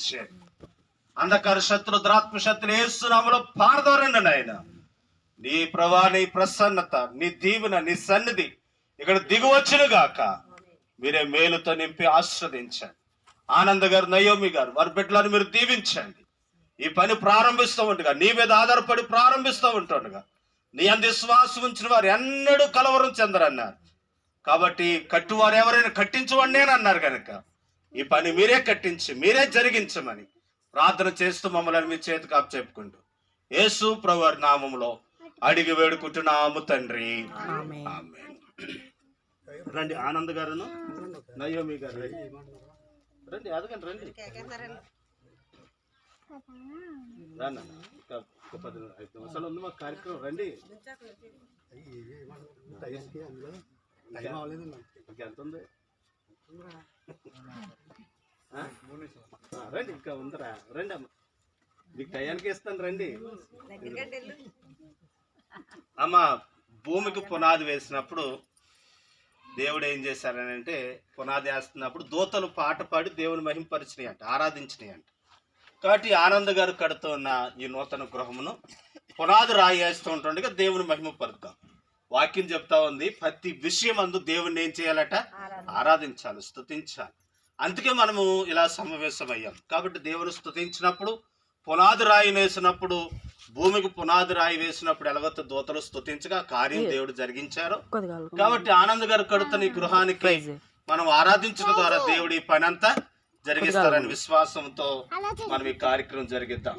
దయచేయండి అంధకార శత్రు ద్రాత్మ శత్రు ఏసునామలో పారదోరండి నాయన. నీ ప్రభా నీ ప్రసన్నత నీ దీవెన నీ సన్నిధి ఇక్కడ దిగువచ్చును గాక. మీరే మేలుతో నింపి ఆస్వాదించండి ఆనంద్ గారు నయోమి గారు వారి బిడ్డలను మీరు దీవించండి. ఈ పని ప్రారంభిస్తూ ఉండగా. నీ మీద ఆధారపడి ప్రారంభిస్తూ ఉంటుండగా. నీ అంది విశ్వాసం ఉంచిన వారు ఎన్నడూ కలవరం చెందరన్నారు. కాబట్టి కట్టువారు ఎవరైనా కట్టించవండి అని అన్నారు కనుక ఈ పని మీరే కట్టించి మీరే జరిగించమని ప్రార్థన చేస్తూ మమ్మల్ని మీ చేతికి చెప్పుకుంటూ యేసు ప్రవర్ నామములో అడిగి వేడుకుంటున్నాము తండ్రి. రండి ఆనంద్ గారును నయోమి గారు రండి. రండి. అదగండి రండి ఐదు నిమిషాలు ఉంది మాకు కార్యక్రమం. రండి. ఎంత ఉంది? రండి ఇంకా ఉందరా? రండి అమ్మ. మీకు టయానికి ఇస్తాను రండి. అమ్మ భూమికి పునాది వేసినప్పుడు దేవుడు ఏం చేశారని అంటే పునాది వేస్తున్నప్పుడు దూతలు పాట పాడి దేవుని మహింపరిచినాయి అంట ఆరాధించినాయి అంట కాబట్టి ఆనంద్ గారు కడుతున్న ఈ నూతన గృహమును పునాది రాయి వేస్తూ ఉంటుండగా దేవుని మహిమ పరుద్దాం వాక్యం చెప్తా ఉంది. ప్రతి విషయం అందు దేవుణ్ణి ఏం చేయాలట? ఆరాధించాలి. స్తుతించాలి. అందుకే మనము ఇలా సమావేశమయ్యాం. కాబట్టి దేవుని స్తుతించినప్పుడు పునాది రాయి వేసినప్పుడు భూమికి పునాది రాయి వేసినప్పుడు ఎలాగొత్త దూతలు స్తుతించగా కార్యం దేవుడు జరిగించారు. కాబట్టి ఆనంద్ గారు కడుతున్న ఈ గృహానికి. మనం ఆరాధించడం ద్వారా దేవుడి ఈ పని అంతా జరిగిస్తారని విశ్వాసంతో మనం ఈ కార్యక్రమం జరిగిద్దాం.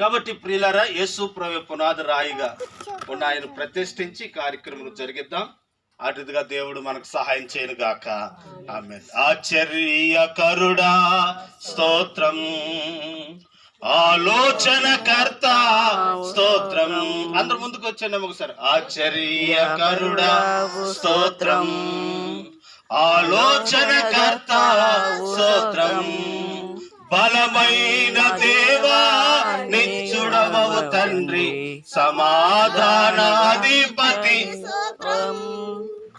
కాబట్టి ప్రియులారా యేసు ప్రభు పునాది రాయిగా ఉన్న ఆయన ప్రతిష్ఠించి కార్యక్రమం జరిగిద్దాం. అటుగా దేవుడు మనకు సహాయం చేయను గాక. ఆమె ఆశ్చర్యకరుడా స్తోత్రం. ఆలోచనకర్త స్తోత్రం. అందరు ముందుకు వచ్చాను ఒకసారి ఆశ్చర్యకరుడా స్తోత్రం. ఆలోచనకర్త స్తోత్రం. బలమైన దేవా నిచ్చుడవవు తండ్రి. సమాధానాధిపతి.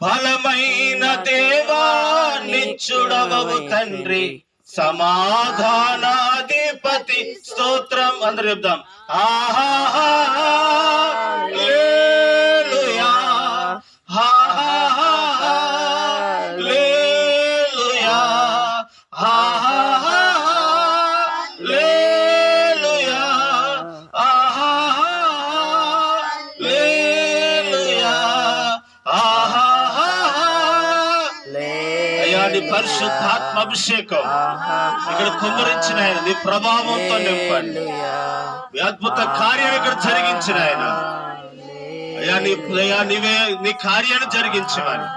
బలమైన దేవా నిచ్చుడవవు తండ్రి. సమాధానాధిపతి. స్తోత్రం. అందరు చెప్దాం. ఆహా పరిశుద్ధాత్మ అభిషేకం ఇక్కడ కుమ్మరించిన ఆయన నీ ప్రభావంతో నింపండి. మీ అద్భుత కార్యాన్ని ఇక్కడ జరిగించిన ఆయన. అయ్యా నీ అయ్యా నీవే నీ కార్యాన్ని జరిగించమని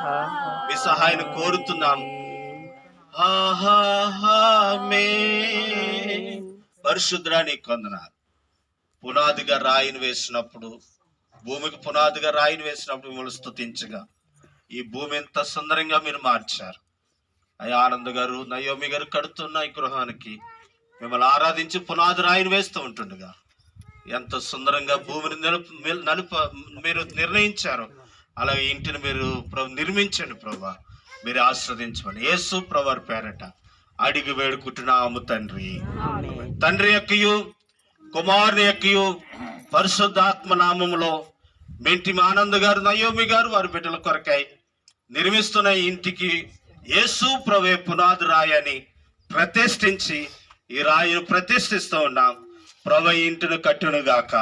మీ సహాయం కోరుతున్నాం పరిశుద్రా నీ కొందనాలు పునాదిగా రాయిని వేసినప్పుడు భూమికి పునాదిగా రాయిని వేసినప్పుడు మిమ్మల్ని స్తుతించగా ఈ భూమి ఎంత సుందరంగా మీరు మార్చారు. అయ్యా ఆనంద్ గారు నయోమి గారు కడుతున్న ఈ గృహానికి. మిమ్మల్ని ఆరాధించి పునాది రాయిని వేస్తూ ఉంటుండగా ఎంత సుందరంగా భూమిని నలుపు నలుప మీరు నిర్ణయించారు. అలాగే ఇంటిని మీరు ప్రభు నిర్మించండి ప్రభా. మీరు ఆస్వాదించమని యేసు ప్రభు పేరట అడిగి వేడుకుంటున్నాము తండ్రి. తండ్రి యొక్కయు కుమారుని యొక్కయు పరిశుద్ధాత్మ నామములో మెంటి ఆనంద్ గారు నయోమి గారు వారి బిడ్డల కొరకై నిర్మిస్తున్న ఇంటికి యేసు ప్రభే పునాది రాయని ప్రతిష్ఠించి ఈ రాయిని ప్రతిష్ఠిస్తూ ఉన్నాం. ప్రభు ఇంటిని కట్టునుగాక.